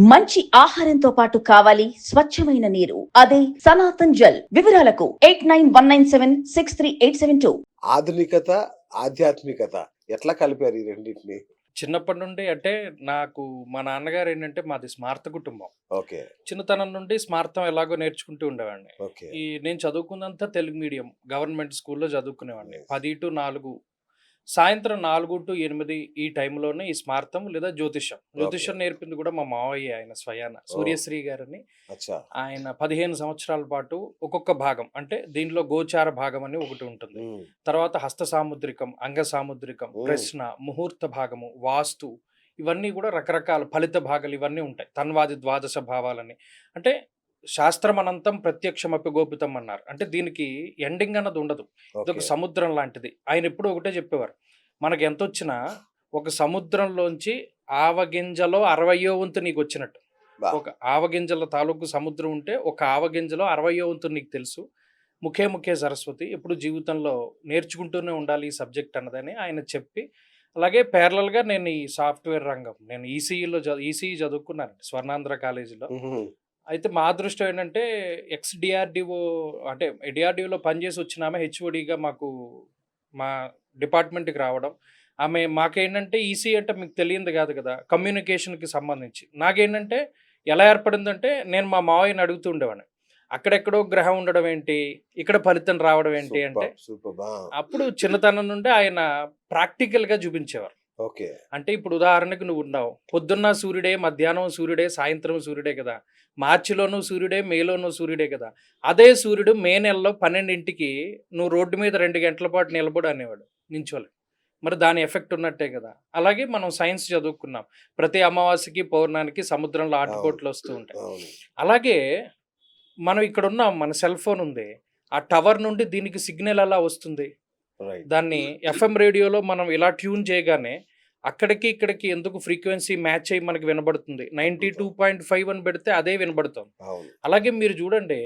మంచి ఆహారంతో పాటు కావాలి స్వచ్ఛమైన నీరు. అదే సనాతన్ జల్ వివరాలకు eight nine one nine seven six three eight seven two. ఆధునికత ఆధ్యాత్మికత ఎట్లా కలిపారు ఈ రెండింటిని? చిన్నప్పటి నుండి అంటే నాకు మా నాన్నగారు ఏంటంటే మాది స్మార్త కుటుంబం. ఓకే. చిన్నతనం నుండి స్మార్థం ఎలాగో నేర్చుకుంటూ ఉండేవాడిని. ఓకే. ఈ నేను చదువుకున్నంత తెలుగు మీడియం గవర్నమెంట్ స్కూల్లో చదువుకునేవాడిని. పది టు నాలుగు సాయంత్రం నాలుగు టు ఎనిమిది ఈ టైంలోనే ఈ స్మార్థం లేదా జ్యోతిషం జ్యోతిషం నేర్పింది కూడా మా మావయ్య ఆయన స్వయాన సూర్యశ్రీ గారని. ఆయన పదిహేను సంవత్సరాల పాటు ఒక్కొక్క భాగం అంటే దీనిలో గోచార భాగం అని ఒకటి ఉంటుంది. తర్వాత హస్త సాముద్రికం అంగ సాముద్రికం. ప్రశ్న ముహూర్త భాగము వాస్తు ఇవన్నీ కూడా రకరకాల ఫలిత భాగాలు ఇవన్నీ ఉంటాయి. తన్వాది ద్వాదశ భావాలని. అంటే శాస్త్రం అనంతం ప్రత్యక్షమపి గోపితం అన్నారు. అంటే దీనికి ఎండింగ్ అన్నది ఉండదు. ఇదొక. సముద్రం లాంటిది. ఆయన ఎప్పుడు ఒకటే చెప్పేవారు. మనకి ఎంత వచ్చినా ఒక సముద్రంలోంచి ఆవగింజలో అరవయో వంతు నీకు వచ్చినట్టు. ఒక ఆవగింజల తాలూకు సముద్రం ఉంటే ఒక ఆవగింజలో అరవయో వంతు నీకు తెలుసు. ముఖే ముఖే సరస్వతి ఎప్పుడు జీవితంలో నేర్చుకుంటూనే ఉండాలి ఈ సబ్జెక్ట్ అన్నదని ఆయన చెప్పి అలాగే ప్యారలల్గా నేను ఈ సాఫ్ట్వేర్ రంగం నేను ఈసీఈలో ఈసీఈ చదువుకున్నాను స్వర్ణాంధ్ర కాలేజీలో. అయితే మా అదృష్టం ఏంటంటే ఎక్స్ డిఆర్డిఓ అంటే డిఆర్డిఓలో పనిచేసి వచ్చిన ఆమె హెచ్ఓడిగా మాకు మా డిపార్ట్మెంట్కి రావడం. ఆమె మాకేంటంటే ఈసీ అంటే మీకు తెలియంది కాదు కదా కమ్యూనికేషన్కి సంబంధించి. నాకేంటంటే ఎలా ఏర్పడిందంటే నేను మా మావయ్యని అడుగుతూ ఉండేవాడిని. అక్కడెక్కడో గ్రహం ఉండడం ఏంటి ఇక్కడ ఫలితం రావడం ఏంటి అంటే. అప్పుడు చిన్నతనం నుండి ఆయన ప్రాక్టికల్గా చూపించేవారు. ఓకే. అంటే ఇప్పుడు ఉదాహరణకు నువ్వు ఉన్నావు. పొద్దున్న సూర్యుడే మధ్యాహ్నం సూర్యుడే సాయంత్రం సూర్యుడే కదా. మార్చిలోనూ సూర్యుడే మేలోనూ సూర్యుడే కదా. అదే సూర్యుడు మే నెలలో పన్నెండింటికి నువ్వు రోడ్డు మీద రెండు గంటల పాటు నిలబడు అనేవాడు నించోలే మరి దాని ఎఫెక్ట్ ఉన్నట్టే కదా. అలాగే మనం సైన్స్ చదువుకున్నాం. ప్రతి అమావాస్యకి పౌర్ణానికి సముద్రంలో ఆటుపోట్లు వస్తూ ఉంటాయి. అలాగే మనం ఇక్కడ ఉన్నాం మన సెల్ ఫోన్ ఉంది. ఆ టవర్ నుండి దీనికి సిగ్నల్ ఎలా వస్తుంది? దాన్ని ఎఫ్ఎం రేడియోలో మనం ఇలా ట్యూన్ చేయగానే అక్కడికి ఇక్కడికి ఎందుకు ఫ్రీక్వెన్సీ మ్యాచ్ అయ్యి మనకి వినబడుతుంది? నైంటీ టూ పాయింట్ ఫైవ్ అని పెడితే అదే వినబడుతుంది అలాగే మీరు చూడండి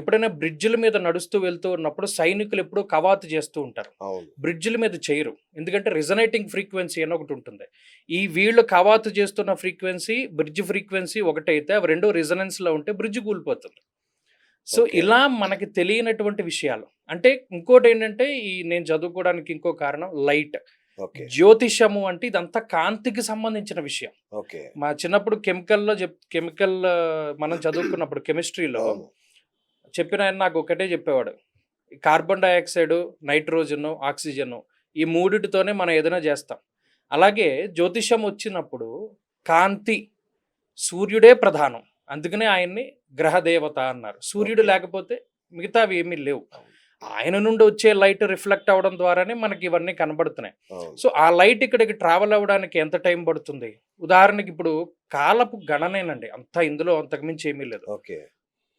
ఎప్పుడైనా బ్రిడ్జిల మీద నడుస్తూ వెళ్తూ ఉన్నప్పుడు సైనికులు ఎప్పుడూ కవాతు చేస్తూ ఉంటారు. బ్రిడ్జిల మీద చేయరు. ఎందుకంటే రిజనేటింగ్ ఫ్రీక్వెన్సీ అని ఒకటి ఉంటుంది. ఈ వీళ్ళు కవాతు చేస్తున్న ఫ్రీక్వెన్సీ బ్రిడ్జ్ ఫ్రీక్వెన్సీ ఒకటైతే అవి రెండు రెజనెన్స్లో ఉంటే బ్రిడ్జ్ కూలిపోతుంది. సో. ఇలా మనకి తెలియనటువంటి విషయాలు. అంటే ఇంకోటి ఏంటంటే ఈ నేను చదువుకోవడానికి ఇంకో కారణం లైట్. జ్యోతిషము అంటే ఇదంతా కాంతికి సంబంధించిన విషయం. ఓకే. మా చిన్నప్పుడు కెమికల్లో చెప్ కెమికల్ మనం చదువుకున్నప్పుడు కెమిస్ట్రీలో చెప్పిన ఆయన నాకు ఒకటే చెప్పేవాడు. కార్బన్ డైఆక్సైడ్ నైట్రోజన్ ఆక్సిజన్ ఈ మూడిటితోనే మనం ఏదైనా చేస్తాం. అలాగే జ్యోతిషం వచ్చినప్పుడు కాంతి సూర్యుడే ప్రధానం. అందుకనే ఆయన్ని గ్రహదేవత అన్నారు. సూర్యుడు. లేకపోతే మిగతావి ఏమీ లేవు. ఆయన నుండి వచ్చే లైట్ రిఫ్లెక్ట్ అవ్వడం ద్వారానే మనకి ఇవన్నీ కనబడుతున్నాయి. సో ఆ లైట్ ఇక్కడికి ట్రావెల్ అవ్వడానికి ఎంత టైం పడుతుంది? ఉదాహరణకి ఇప్పుడు కాలపు గణనేనండి. అంత ఇందులో అంతకుమించి ఏమీ లేదు. ఓకే.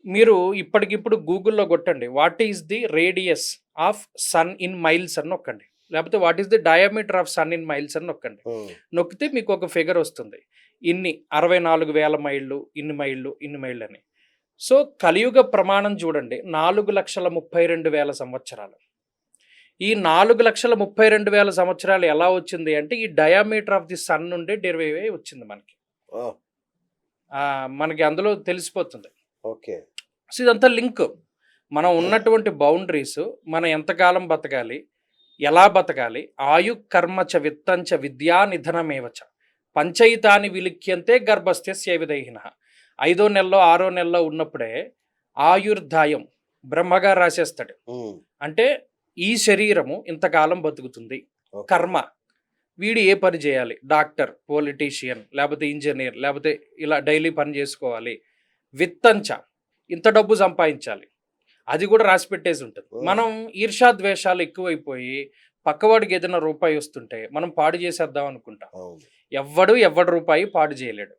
మీరు ఇప్పటికిప్పుడు గూగుల్లో కొట్టండి. What is the radius of sun in miles అని నొక్కండి. లేకపోతే what is the diameter of sun in miles అని నొక్కండి. నొక్కితే మీకు ఒక ఫిగర్ వస్తుంది. ఇన్ని అరవై నాలుగు వేల మైళ్ళు ఇన్ని మైళ్ళు ఇన్ని మైళ్ళు అని సో కలియుగ ప్రమాణం చూడండి నాలుగు లక్షల ముప్పై రెండు వేల సంవత్సరాలు. ఈ నాలుగు లక్షల ముప్పై రెండు వేల సంవత్సరాలు ఎలా వచ్చింది అంటే ఈ డయామీటర్ ఆఫ్ ది సన్ నుండి డెరివేవ్ అయి వచ్చింది మనకి. మనకి అందులో తెలిసిపోతుంది. ఓకే. సో ఇదంతా లింక్. మనం ఉన్నటువంటి బౌండరీస్ మనం ఎంతకాలం బతకాలి ఎలా బతకాలి ఆయు కర్మచ విత్తంచ విద్యా నిధనమేవచ పంచయితాని విలిఖ్యంతే గర్భస్థ్య విదైహిన ఐదో నెలలో ఆరో నెలలో ఉన్నప్పుడే ఆయుర్దాయం బ్రహ్మగా రాసేస్తాడు. అంటే ఈ శరీరము ఇంతకాలం బతుకుతుంది. కర్మ. వీడు ఏ పని చేయాలి? డాక్టర్ పొలిటీషియన్ లేకపోతే ఇంజనీర్ లేకపోతే ఇలా డైలీ పని చేసుకోవాలి. విత్తంచ. ఇంత డబ్బు సంపాదించాలి. అది కూడా రాసి పెట్టేసి ఉంటుంది. మనం ఈర్షాద్వేషాలు ఎక్కువైపోయి పక్కవాడికి ఏదైనా రూపాయి వస్తుంటే మనం పాడు చేసేద్దాం అనుకుంటాం. ఎవ్వడు ఎవ్వడు రూపాయి పాడు చేయలేడు.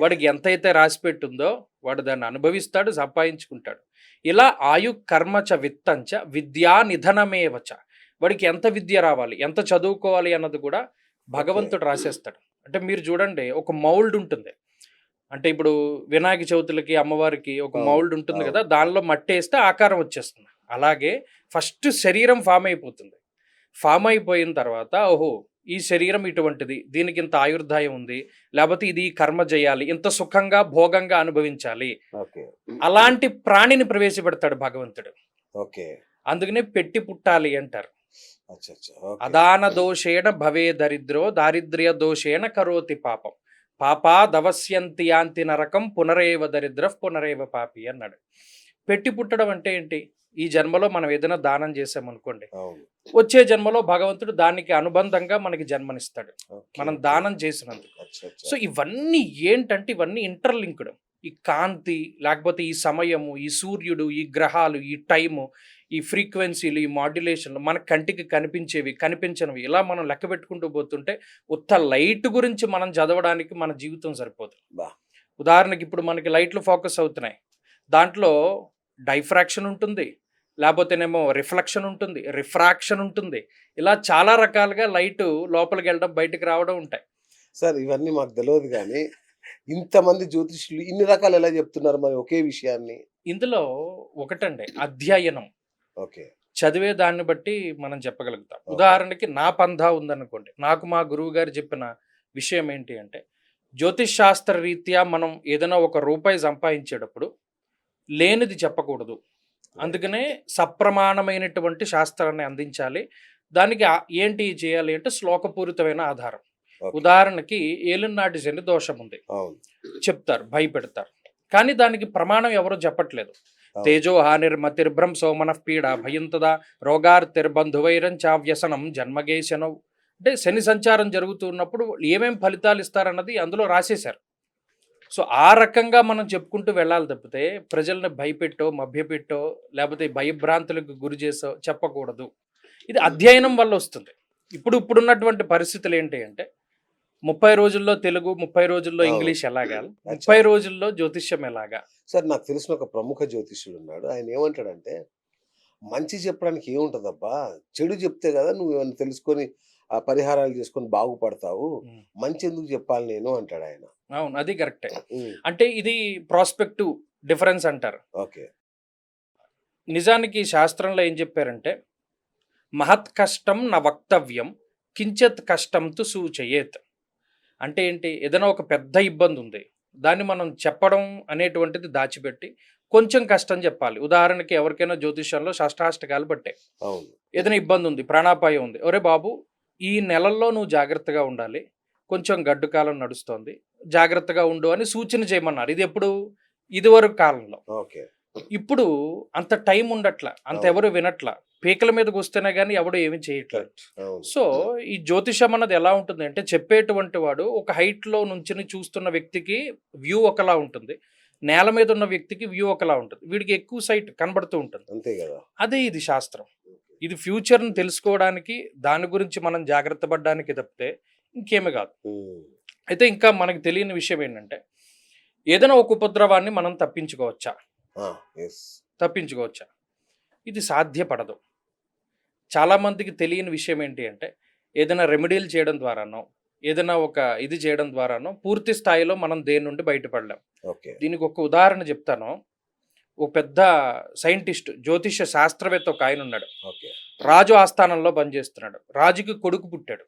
వాడికి ఎంతైతే రాసి పెట్టుందో వాడు దాన్ని అనుభవిస్తాడు సంపాదించుకుంటాడు. ఇలా ఆయు కర్మచ విత్తంచ విద్యా నిధనమేవచ వాడికి ఎంత విద్య రావాలి ఎంత చదువుకోవాలి అన్నది కూడా భగవంతుడు రాసేస్తాడు. అంటే మీరు చూడండి ఒక మౌల్డ్ ఉంటుంది. అంటే ఇప్పుడు వినాయక చవితులకి అమ్మవారికి ఒక మౌల్డ్ ఉంటుంది. కదా దానిలో మట్టి వేస్తే ఆకారం వచ్చేస్తుంది. అలాగే ఫస్ట్ శరీరం ఫామ్ అయిపోతుంది. ఫామ్ అయిపోయిన తర్వాత ఓహో ఈ శరీరం ఇటువంటిది దీనికి ఇంత ఆయుర్దాయం ఉంది లేకపోతే ఇది కర్మ చేయాలి ఇంత సుఖంగా భోగంగా అనుభవించాలి. అలాంటి ప్రాణిని ప్రవేశపెడతాడు భగవంతుడు. ఓకే. అందుకనే పెట్టి పుట్టాలి అంటారు. అదాన దోషేణ భవే దరిద్రో దారిద్ర్య దోషేణ కరోతి పాపం. పాపా దవస్యంతి యాంతి నరకం పునరేవ దరిద్ర పునరేవ పాపి అన్నాడు. పెట్టి పుట్టడం అంటే ఏంటి? ఈ జన్మలో మనం ఏదైనా దానం చేసామనుకోండి వచ్చే జన్మలో భగవంతుడు దానికి అనుబంధంగా మనకి జన్మనిస్తాడు. మనం. దానం చేసినందుకు. సో ఇవన్నీ ఏంటంటే ఇవన్నీ ఇంటర్లింక్డ్. ఈ కాంతి లేకపోతే ఈ సమయము ఈ సూర్యుడు ఈ గ్రహాలు ఈ టైము ఈ ఫ్రీక్వెన్సీలు ఈ మాడ్యులేషన్లు మన కంటికి కనిపించేవి కనిపించనివి ఇలా మనం లెక్క పెట్టుకుంటూ పోతుంటే ఉత్త లైట్ గురించి మనం చదవడానికి మన జీవితం సరిపోదు. బా. ఉదాహరణకి ఇప్పుడు మనకి లైట్లు ఫోకస్ అవుతున్నాయి. దాంట్లో డైఫ్రాక్షన్ ఉంటుంది లేకపోతేనేమో రిఫ్లెక్షన్ ఉంటుంది రిఫ్రాక్షన్ ఉంటుంది. ఇలా చాలా రకాలుగా లైట్ లోపలికి వెళ్ళడం బయటకు రావడం ఉంటాయి. సార్ ఇవన్నీ మాకు తెలియదు కానీ ఇంతమంది జ్యోతిష్యులు ఇన్ని రకాలు ఎలా చెప్తున్నారు మరి ఒకే విషయాన్ని? ఇందులో ఒకటండి అధ్యయనం. ఓకే. చదివే దాన్ని బట్టి మనం చెప్పగలుగుతాం. ఉదాహరణకి నా పంధా ఉందనుకోండి నాకు మా గురువు గారు చెప్పిన విషయం ఏంటి అంటే జ్యోతిష్ శాస్త్ర రీత్యా మనం ఏదైనా ఒక రూపాయి సంపాదించేటప్పుడు లేనిది చెప్పకూడదు. అందుకనే సప్రమాణమైనటువంటి శాస్త్రాన్ని అందించాలి. దానికి ఏంటి చేయాలి అంటే శ్లోకపూరితమైన ఆధారం. ఉదాహరణకి ఏలినాటి శని దోషం ఉంది చెప్తారు భయపెడతారు. కానీ దానికి ప్రమాణం ఎవరో చెప్పట్లేదు. తేజో హానిర్మతిర్భ్రం సోమన పీడ భయంతద రోగార్తిర్బంధువైరం చా వ్యసనం జన్మగేశనం. అంటే శని సంచారం జరుగుతున్నప్పుడు ఏమేం ఫలితాలు ఇస్తారన్నది అందులో రాసేశారు. సో ఆ రకంగా మనం చెప్పుకుంటూ వెళ్ళాలి తప్పితే ప్రజల్ని భయపెట్టో మభ్యపెట్టో లేకపోతే భయభ్రాంతులకు గురి చేసో చెప్పకూడదు. ఇది అధ్యయనం వల్ల వస్తుంది. ఇప్పుడు ఇప్పుడున్నటువంటి పరిస్థితులు ఏంటి అంటే ముప్పై రోజుల్లో తెలుగు ముప్పై రోజుల్లో. ఇంగ్లీష్ ఎలాగా ముప్పై రోజుల్లో జ్యోతిష్యం ఎలాగా? సార్ నాకు తెలిసిన ఒక ప్రముఖ జ్యోతిష్యుడు ఉన్నాడు ఆయన ఏమంటాడంటే మంచి చెప్పడానికి ఏముంటదబ్బా? చెడు చెప్తే కదా నువ్వు ఏమైనా తెలుసుకొని ఆ పరిహారాలు చేసుకొని బాగుపడతావు. మంచి ఎందుకు చెప్పాలి నేను అంటాడు ఆయన. అవును అది కరెక్టే. అంటే ఇది ప్రాస్పెక్టివ్ డిఫరెన్స్ అంటారు. ఓకే. నిజానికి శాస్త్రంలో ఏం చెప్పారంటే మహత్ కష్టం నా వక్తవ్యం కించత్ కష్టం తు సూచయేత్. అంటే ఏంటి? ఏదైనా ఒక పెద్ద ఇబ్బంది ఉంది. దాన్ని మనం చెప్పడం అనేటువంటిది దాచిపెట్టి కొంచెం కష్టం చెప్పాలి. ఉదాహరణకి ఎవరికైనా జ్యోతిష్యంలో షష్టాష్టకాలు పట్టాయి అవును. ఏదైనా ఇబ్బంది ఉంది ప్రాణాపాయం ఉంది. ఒరే బాబు ఈ నెలల్లో నువ్వు జాగ్రత్తగా ఉండాలి. కొంచెం గడ్డు కాలం నడుస్తోంది. జాగ్రత్తగా ఉండు అని సూచన చేయమన్నారు. ఇది ఎప్పుడు? ఇదివరకు కాలంలో. ఓకే. ఇప్పుడు అంత టైం ఉండట్ల. అంత. ఎవరు వినట్ల. పీకల మీదకి వస్తేనే కానీ ఎవడు ఏమీ చేయట్లేదు. సో ఈ జ్యోతిషం అన్నది ఎలా ఉంటుంది అంటే చెప్పేటువంటి వాడు ఒక హైట్లో నుంచి చూస్తున్న వ్యక్తికి వ్యూ ఒకలా ఉంటుంది. నేల మీద ఉన్న వ్యక్తికి వ్యూ ఒకలా ఉంటుంది. వీడికి ఎక్కువ సైట్ కనబడుతూ ఉంటుంది. అంతే కదా. అదే ఇది శాస్త్రం. ఇది ఫ్యూచర్ని తెలుసుకోవడానికి దాని గురించి మనం జాగ్రత్త పడడానికి తప్పితే ఇంకేమీ కాదు. అయితే ఇంకా మనకి తెలియని విషయం ఏంటంటే ఏదైనా ఒక ఉపద్రవాన్ని మనం తప్పించుకోవచ్చా. తప్పించుకోవచ్చా? ఇది సాధ్యపడదు. చాలామందికి తెలియని విషయం ఏంటి అంటే ఏదైనా రెమెడీలు చేయడం ద్వారానో ఏదైనా ఒక ఇది చేయడం ద్వారానో పూర్తి స్థాయిలో మనం దేని నుండి బయటపడలేం. ఓకే. దీనికి ఒక ఉదాహరణ చెప్తాను. ఒక పెద్ద సైంటిస్ట్ జ్యోతిష శాస్త్రవేత్త ఒక ఆయన ఉన్నాడు ఓకే. రాజు ఆస్థానంలో పనిచేస్తున్నాడు రాజుకి కొడుకు పుట్టాడు.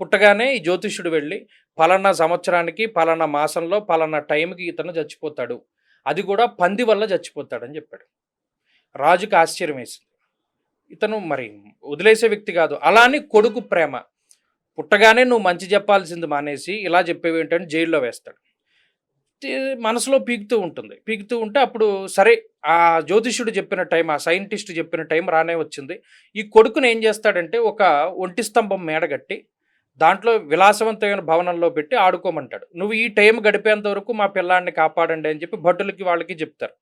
పుట్టగానే ఈ జ్యోతిష్యుడు వెళ్ళి పలానా సంవత్సరానికి పలానా మాసంలో పలానా టైంకి ఇతను చచ్చిపోతాడు. అది కూడా పంది వల్ల చచ్చిపోతాడని చెప్పాడు. రాజుకి ఆశ్చర్యం వేసింది. ఇతను మరి వదిలేసే వ్యక్తి కాదు. అలా అని కొడుకు ప్రేమ. పుట్టగానే నువ్వు మంచి చెప్పాల్సింది మానేసి ఇలా చెప్పేవి ఏంటని జైల్లో వేస్తాడు. మనసులో పీకుతూ ఉంటుంది. పీకుతూ ఉంటే అప్పుడు సరే ఆ జ్యోతిష్యుడు చెప్పిన టైం ఆ సైంటిస్ట్ చెప్పిన టైం రానే వచ్చింది. ఈ కొడుకుని ఏం చేస్తాడంటే ఒక ఒంటి స్తంభం మేడగట్టి దాంట్లో విలాసవంతమైన భవనంలో పెట్టి ఆడుకోమంటాడు. నువ్వు ఈ టైం గడిపేంత వరకు మా పిల్లాడిని కాపాడండి అని చెప్పి భటులకి వాళ్ళకి చెప్తారు.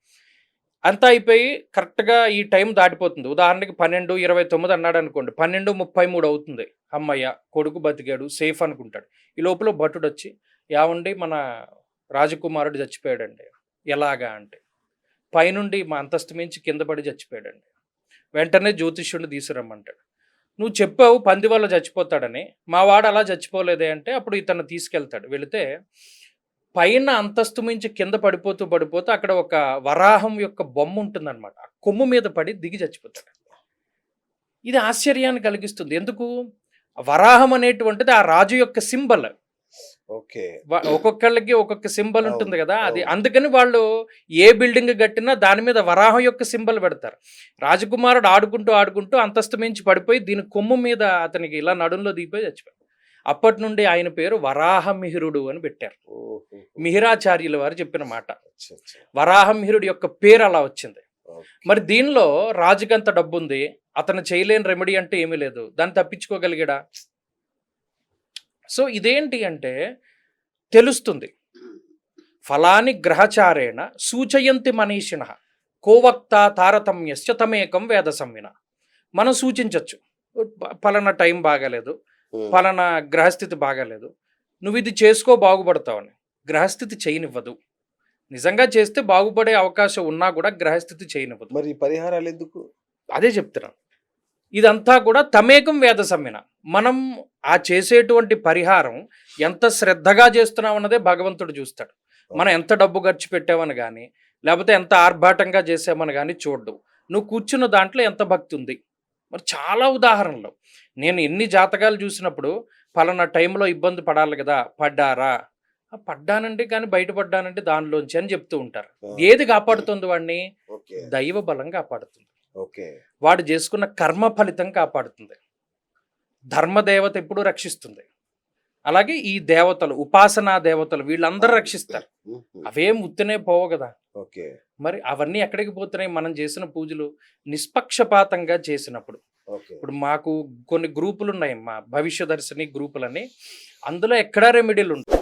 అంతా అయిపోయి కరెక్ట్గా ఈ టైం దాటిపోతుంది. ఉదాహరణకి పన్నెండు ఇరవై తొమ్మిది అన్నాడు అనుకోండి. పన్నెండు ముప్పై మూడు అవుతుంది. అమ్మయ్య కొడుకు బతికాడు సేఫ్ అనుకుంటాడు. ఈ లోపల భటుడు వచ్చి యావండి మన రాజకుమారుడు చచ్చిపోయాడండి. ఎలాగా అంటే పైనుండి మా అంతస్తు మించి కింద పడి చచ్చిపోయాడండి. వెంటనే జ్యోతిష్యుడిని తీసుకురమ్మంటాడు. నువ్వు చెప్పావు పంది వల్ల చచ్చిపోతాడని మా వాడు అలా చచ్చిపోలేదే అంటే అప్పుడు ఇతను తీసుకెళ్తాడు. వెళితే పైన అంతస్తు మించి కింద పడిపోతూ పడిపోతూ అక్కడ ఒక వరాహం యొక్క బొమ్మ ఉంటుందన్నమాట. ఆ కొమ్ము మీద పడి దిగి చచ్చిపోతాడు. ఇది ఆశ్చర్యాన్ని కలిగిస్తుంది. ఎందుకు? వరాహం అనేటువంటిది ఆ రాజు యొక్క సింబల్. ఓకే ఒక్కొక్కళ్ళకి ఒక్కొక్క సింబల్ ఉంటుంది కదా అది. అందుకని వాళ్ళు ఏ బిల్డింగ్ కట్టినా దాని మీద వరాహం యొక్క సింబల్ పెడతారు రాజకుమారుడు ఆడుకుంటూ ఆడుకుంటూ అంతస్తు మించి పడిపోయి దీని కొమ్ము మీద అతనికి ఇలా నడుంలో దిగిపోయి చచ్చిపోయాడు అప్పటి నుండి ఆయన పేరు వరాహమిహిరుడు అని పెట్టారు. మిహిరాచార్యుల వారు చెప్పిన మాట అచ్చా. వరాహమిహిరుడు యొక్క పేరు అలా వచ్చింది. మరి దీనిలో రాజుకంత డబ్బు ఉంది అతను చేయలేని రెమెడీ అంటే ఏమీ లేదు దాన్ని తప్పించుకోగలిగాడా సో ఇదేంటి అంటే తెలుస్తుంది. ఫలాని గ్రహచారేణ సూచయంతి మనీషిణ కోవక్త తారతమ్యస్య తమేకం వేద సంవిన మనం సూచించవచ్చు ఫలానా టైం బాగాలేదు. ఫలానా గ్రహస్థితి బాగాలేదు. నువ్వు ఇది చేసుకో బాగుపడతావని గ్రహస్థితి చేయనివ్వదు. నిజంగా చేస్తే బాగుపడే అవకాశం ఉన్నా కూడా గ్రహస్థితి చేయనివ్వదు. మరి పరిహారాలు ఎందుకు? అదే చెప్తున్నాను ఇదంతా కూడా తమేకం వేద సమ్మిన. మనం ఆ చేసేటువంటి పరిహారం ఎంత శ్రద్ధగా చేస్తున్నాం అన్నదే భగవంతుడు చూస్తాడు. మనం ఎంత డబ్బు ఖర్చు పెట్టామని కానీ లేకపోతే ఎంత ఆర్భాటంగా చేసామని కానీ చూడ్డు. నువ్వు కూర్చున్న దాంట్లో ఎంత భక్తి ఉంది? మరి చాలా ఉదాహరణలు. నేను ఎన్ని జాతకాలు చూసినప్పుడు పలానా టైంలో ఇబ్బంది పడాలి కదా పడ్డారా? "ఆ, పడ్డానండి కానీ బయటపడ్డానంటే దానిలోంచి అని చెప్తూ ఉంటారు. ఏది కాపాడుతుంది వాడిని? దైవ బలం కాపాడుతుంది. ఓకే. వాడు చేసుకున్న కర్మ ఫలితం కాపాడుతుంది. ధర్మదేవత ఎప్పుడు రక్షిస్తుంది. అలాగే ఈ దేవతలు ఉపాసనా దేవతలు వీళ్ళందరూ రక్షిస్తారు. అవేం ఉత్తనే పోవు కదా. ఓకే. మరి అవన్నీ ఎక్కడికి పోతున్నాయి? మనం చేసిన పూజలు నిష్పక్షపాతంగా చేసినప్పుడు. ఓకే. ఇప్పుడు మాకు కొన్ని గ్రూపులు ఉన్నాయి మా భవిష్య దర్శిని గ్రూపులని అందులో ఎక్కడా రెమెడీలు ఉంటాయి